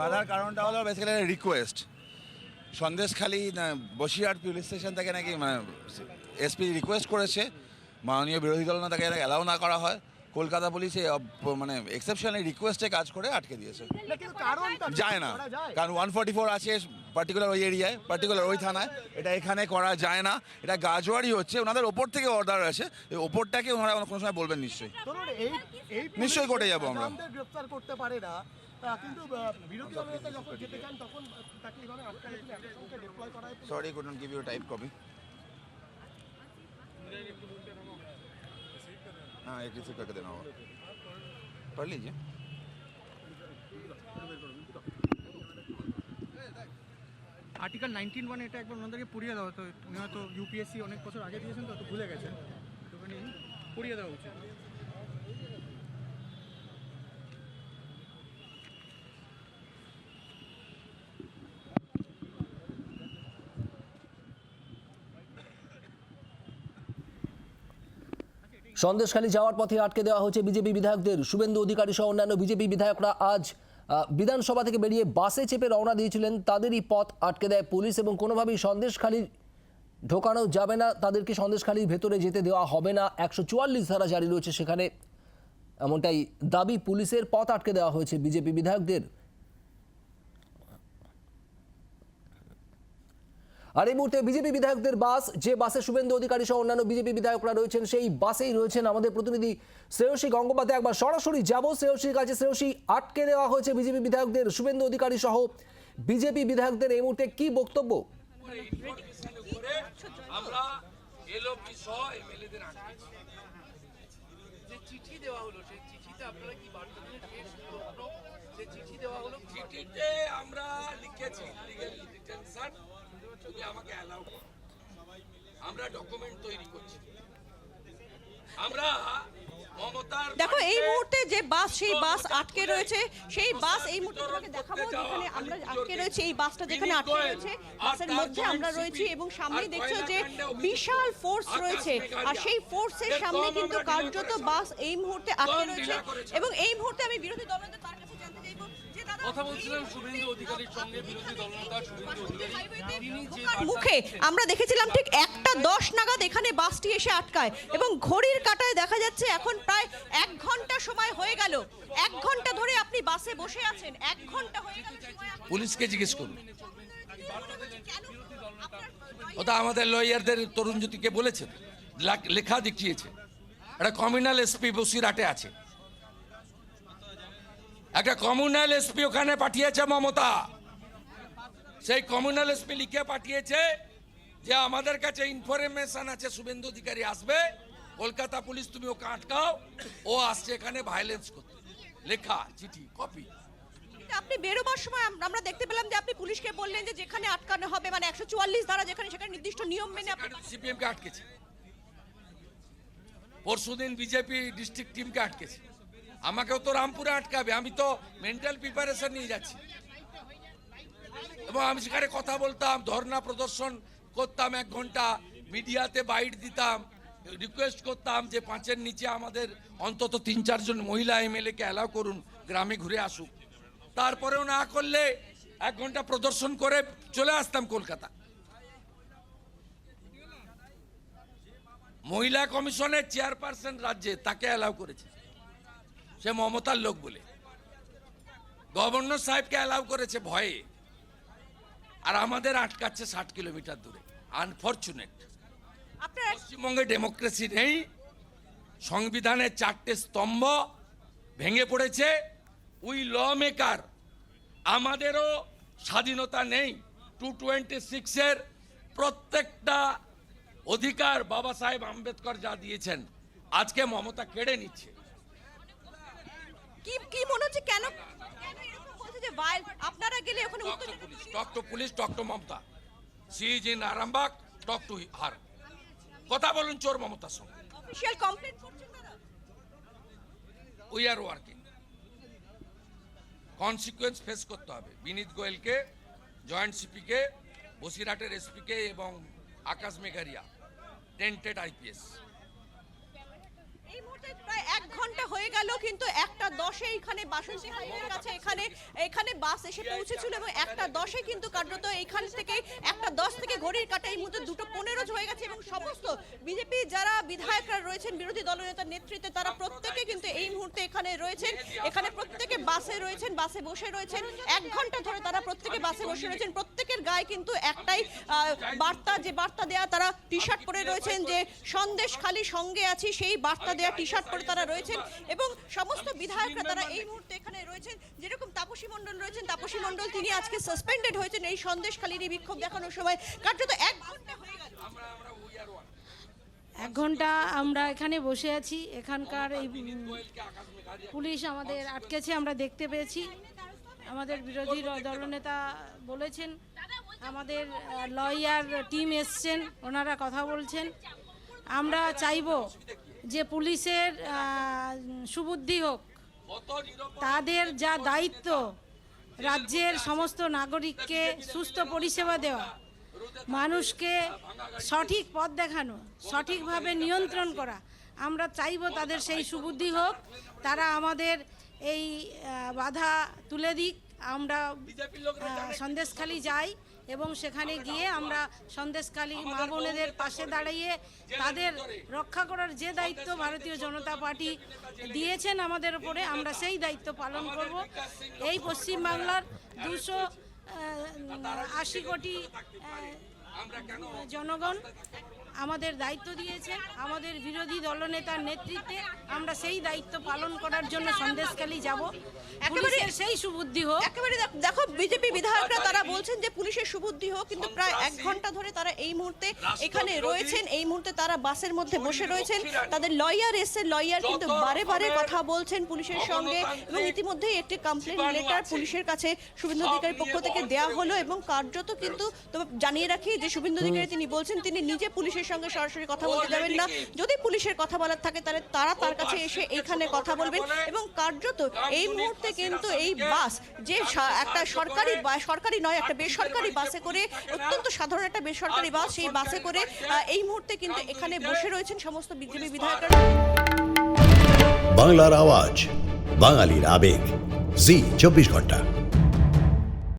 বাধার কারণটা হলো basically request Sandeshkhali Basirhat police station থেকে নাকি মানে এসপি রিকোয়েস্ট করেছে। মাননীয় বিরোধী দল তাকে অ্যালাউ না করা হয়। কলকাতা পুলিশ মানে এক্সেপশনালি রিকোয়েস্টে কাজ করে আটকে দিয়েছে? যায় না। কারণ ওয়ান ফর্টি ফোর আছে পার্টিকুলার ওই এরিয়ায় পার্টিকুলার ওই থানায়। এটা এখানে করা যায় না। এটা গাজোয়ারি হচ্ছে ওনাদের ওপর থেকে অর্ডার আছে এই ওপরটাকে ওনারা কোনো সময় বলবেন নিশ্চয়ই। নিশ্চয়ই কোর্টে যাব আমরা। গ্রেফতার করতে পারে না কিন্তু আহ, বিরোধী দলের নেতা যখন যেতে চান তখন আহ, তাকে এইভাবে আটকালে কিন্তু একই সঙ্গে deploy করা হয়। Sorry couldn't give you a type copy हाँ एक रिसीव करके देना होगा पढ़ लीजिए আর্টিকেল নাইনটিন ওয়ান এটা একবার ওনাদেরকে পড়িয়ে দেওয়া হতো উনি হয়তো ইউপিএসসি অনেক বছর আগে দিয়েছেন তো তো ভুলে গেছেন একটুখানি পড়িয়ে দেওয়া উচিত সন্দেশখালী যাওয়ার পথে আটকে দেওয়া হয়েছে বিজেপি বিধায়কদের। শুভেন্দু অধিকারী সহ অন্যান্য বিজেপি বিধায়করা আজ বিধানসভা থেকে বেরিয়ে বাসে চেপে রওনা দিয়েছিলেন। তাদেরই পথ আটকে দেয় পুলিশ এবং কোনোভাবেই সন্দেশখালীর ঢোকানো যাবে না। তাদেরকে সন্দেশখালীর ভেতরে যেতে দেওয়া হবে না। একশো চুয়াল্লিশ ধারা জারি রয়েছে সেখানে। এমনটাই দাবি পুলিশের। পথ আটকে দেওয়া হয়েছে বিজেপি বিধায়কদের। আর এই মুহূর্তে বিজেপি বিধায়কদের বাস যে বাসে শুভেন্দু অধিকারী সহ অন্যান্য বিজেপি বিধায়করা রয়েছেন সেই বাসেই রয়েছেন আমাদের প্রতিনিধি শ্রেয়সী গঙ্গোপাধ্যায়। একবার সরাসরি যাব শ্রেয়সীর কাছে। শ্রেয়সী আটকে দেওয়া হয়েছে বিজেপি বিধায়কদের শুভেন্দু অধিকারী সহ বিজেপি বিধায়কদের। এই মুহূর্তে কি বক্তব্য? আমরা এলওপি সহ এমএলএদের যে চিঠি দেওয়া হলো সেই চিঠিতে আপনারা কি বার্তা দিলেন? শেষ যে চিঠি দেওয়া হলো চিঠিতে আমরা লিখেছি লিগ্যাল ডিটেনশন তুমি আমাকে অ্যালাউ করো আমরা ডকুমেন্ট তৈরি করছি। আমরা দেখো এই মুহূর্তে যে বাস সেই বাস আটকে রয়েছে সেই বাস এই মুহূর্তে তোমাকে দেখাবো যেখানে আমরা আটকে রয়েছে এই বাসটা যেখানে আটকে রয়েছে বাসের মধ্যে আমরা রয়েছি এবং সামনেই আর দেখছ যে বিশাল ফোর্স রয়েছে। আর সেই ফোর্সের সামনে কিন্তু কার্যত বাস এই মুহূর্তে আটকে রয়েছে এবং এই মুহূর্তে আমি বিরোধী দলনেতা কথা বলছিলাম শুভেন্দু অধিকারীর সঙ্গে বিরোধী দলনেতা শুভেন্দু অধিকারী। তিনি যে মুখে আমরা দেখেছিলাম ঠিক একটা দশ নাগাদ এখানে বাসটি এসে আটকায় এবং ঘড়ির কাটায় দেখা যাচ্ছে এখন প্রায় এক ঘণ্টা সময় হয়ে গেল। এক ঘণ্টা ধরে আপনি বাসে বসে আছেন এক ঘণ্টা হয়ে গেল পুলিশকে জিজ্ঞেস করুন। ওটা আমাদের লয়ারদের তরুণ জ্যোতিকে বলেছেন। লেখা দেখিয়েছে। একটা কমিউনাল এসপি বসিরহাটে আছে। একটা কমিউনাল এসপি ওখানে পাঠিয়েছে মমতা। সেই কমিউনাল এসপি লিখে পাঠিয়েছে যে আমাদের কাছে ইনফরমেশন আছে শুভেন্দু অধিকারী আসবে কলকাতা পুলিশ তুমি ওকে আটকাও ও আসছে এখানে ভায়োলেন্স করতে। লেখা চিঠি কপি আপনি বেরোবার সময় আমরা দেখতে পেলাম যে আপনি পুলিশকে বললেন যে যেখানে আটকানো হবে মানে একশো চুয়াল্লিশ ধারা যেখানে সেখানে নির্দিষ্ট নিয়ম মেনে আপনি সিপিএম কে আটকেছে। পরশুদিন বিজেপি ডিস্ট্রিক্ট টিমকে আটকেছে। আমাকেও তো রামপুরে আটকাবে, আমি তো মেন্টাল প্রিপারেশন নিয়ে যাচ্ছি। এবং আমি সেখানে কথা বলতাম ধর্ণা প্রদর্শন করতাম এক ঘণ্টা, মিডিয়াতে বাইট দিতাম রিকোয়েস্ট করতাম যে পাঁচের নিচে আমাদের অন্তত তিন চারজন মহিলা এমএলএ কে অ্যালাউ করুন, গ্রামে ঘুরে আসুক। তারপরেও না করলে এক ঘণ্টা প্রদর্শন করে চলে আসতাম কলকাতা। মহিলা কমিশনের চেয়ারপারসন রাজ্যে তাকে অ্যালাউ করেছে। সে মমতার লোক বলে। গভর্নর সাহেবকে অ্যালাউ করেছে ভয়ে। আর আমাদের আটকাচ্ছে ষাট কিলোমিটার দূরে। আনফর্চুনেট পশ্চিমবঙ্গে ডেমোক্রেসি নেই। সংবিধানের চারটে স্তম্ভ ভেঙে পড়েছে। উই ল মেকার আমাদেরও স্বাধীনতা নেই। টু টোয়েন্টি সিক্সের প্রত্যেকটা অধিকার বাবা সাহেব আম্বেদকর যা দিয়েছেন আজকে মমতা কেড়ে নিচ্ছে। কি কি মনে হচ্ছে কেন? কেন এরকম বলছে যে ভাইল আপনারা গেলে ওখানে উত্তর talk to police talk to police talk to Mamata. She is in Arambagh talk to her কথা বলুন চোর মমতার সঙ্গে। কমপ্লেন করছেন দাদা we are working consequence face করতে হবে। বিনীত গোয়েলকে জয়েন্ট সিপিকে বসিরহাটের এসপিকে এবং আকাশ মেঘারিয়া টেন্টেড আইপিএস এই মুহূর্তে প্রায় এক ঘণ্টা হয়ে গেল কিন্তু একটা দশে এখানে বাসন্তী হাইওয়ের কাছে এখানে এখানে বাস এসে পৌঁছেছিল এবং একটা দশে কিন্তু কার্যত এখান থেকে একটা দশ থেকে ঘড়ির কাটা এই মুহূর্তে দুটো পনেরো হয়ে গেছে এবং সমস্ত বিজেপি যারা বিধায়করা রয়েছেন, বিরোধী দলনেতার নেতৃত্বে, তারা প্রত্যেকে কিন্তু এই মুহূর্তে এখানে রয়েছেন। এখানে প্রত্যেকে বাসে রয়েছেন, বাসে বসে রয়েছেন। এক ঘণ্টা ধরে তারা প্রত্যেকে বাসে বসে রয়েছেন। প্রত্যেকের গায়ে কিন্তু একটাই বার্তা, যে বার্তা দেয়া তারা টি শার্ট পরে রয়েছেন যে, সন্দেশ খালি সঙ্গে আছি, সেই বার্তা দেয়া টি শার্ট পরে তারা রয়েছেন। এবং সমস্ত বিধায়করা তারা এই মুহূর্তে এখানে রয়েছেন যেরকম তাপসী মণ্ডল রয়েছেন তাপসী মণ্ডল তিনি আজকে সাসপেন্ডেড হয়েছেন এই সন্দেশ খালির এই বিক্ষোভ দেখানোর সময়। কার্যত এক ঘণ্টা হয়ে গেল। এক ঘণ্টা আমরা এখানে বসে আছি এখানকার এই পুলিশ আমাদের আটকেছে আমরা দেখতে পেয়েছি। আমাদের বিরোধী দলনেতা বলেছেন আমাদের লয়ার টিম এসছেন ওনারা কথা বলছেন। আমরা চাইব যে পুলিশের সুবুদ্ধি হোক, তাদের যা দায়িত্ব, রাজ্যের সমস্ত নাগরিককে সুস্থ পরিষেবা দেওয়া, মানুষকে সঠিক পথ দেখানো, সঠিকভাবে নিয়ন্ত্রণ করা, আমরা চাইব তাদের সেই সুবুদ্ধি হোক, তারা আমাদের এই বাধা তুলে দিক, আমরা সন্দেশখালি যাই এবং সেখানে গিয়ে আমরা সন্দেশকালী মা বোনেদের পাশে দাঁড়িয়ে তাদের রক্ষা করার যে দায়িত্ব ভারতীয় জনতা পার্টি দিয়েছেন আমাদের উপরে আমরা সেই দায়িত্ব পালন করব। এই পশ্চিমবাংলার দুশো আশি কোটি জনগণ আমাদের দায়িত্ব দিয়েছেন আমাদের বিরোধী দলনেতার নেতৃত্বে আমরা সেই দায়িত্ব পালন করার জন্য সন্দেশখালি যাব। পুলিশের সেই সুবুদ্ধি হোক। একেবারে দেখো বিজেপি বিধায়করা তারা বলছেন যে পুলিশের সুবুদ্ধি হোক কিন্তু প্রায় এক ঘণ্টা ধরে তারা এই মুহূর্তে এখানে রয়েছেন এই মুহূর্তে তারা বাসের মধ্যে বসে রয়েছেন। তাদের লয়ার এসছে লয়ার কিন্তু বারে বারে কথা বলছেন পুলিশের সঙ্গে এবং ইতিমধ্যেই একটি কমপ্লেন লেটার পুলিশের কাছে শুভেন্দু অধিকারীর পক্ষ থেকে দেওয়া হলো এবং কার্যত কিন্তু তবে জানিয়ে রাখি যে শুভেন্দু অধিকারী তিনি বলছেন তিনি নিজে পুলিশের সঙ্গে সরাসরি কথা বলতে যাবেন না। যদি পুলিশের কথা বলার থাকে তাহলে তারা তার কাছে এসে এখানে কথা বলবেন। এবং কার্যত এই মুহূর্তে কিন্তু এই বাস যে একটা সরকারি সরকারি নয় একটা বেসরকারি বাসে করে অত্যন্ত সাধারণ একটা বেসরকারি বাস সেই বাসে করে আহ, এই মুহূর্তে কিন্তু এখানে বসে রয়েছেন সমস্ত বিজেপি বিধায়করা। বাংলার আওয়াজ বাঙালির আবেগ। জি চব্বিশ ঘণ্টা।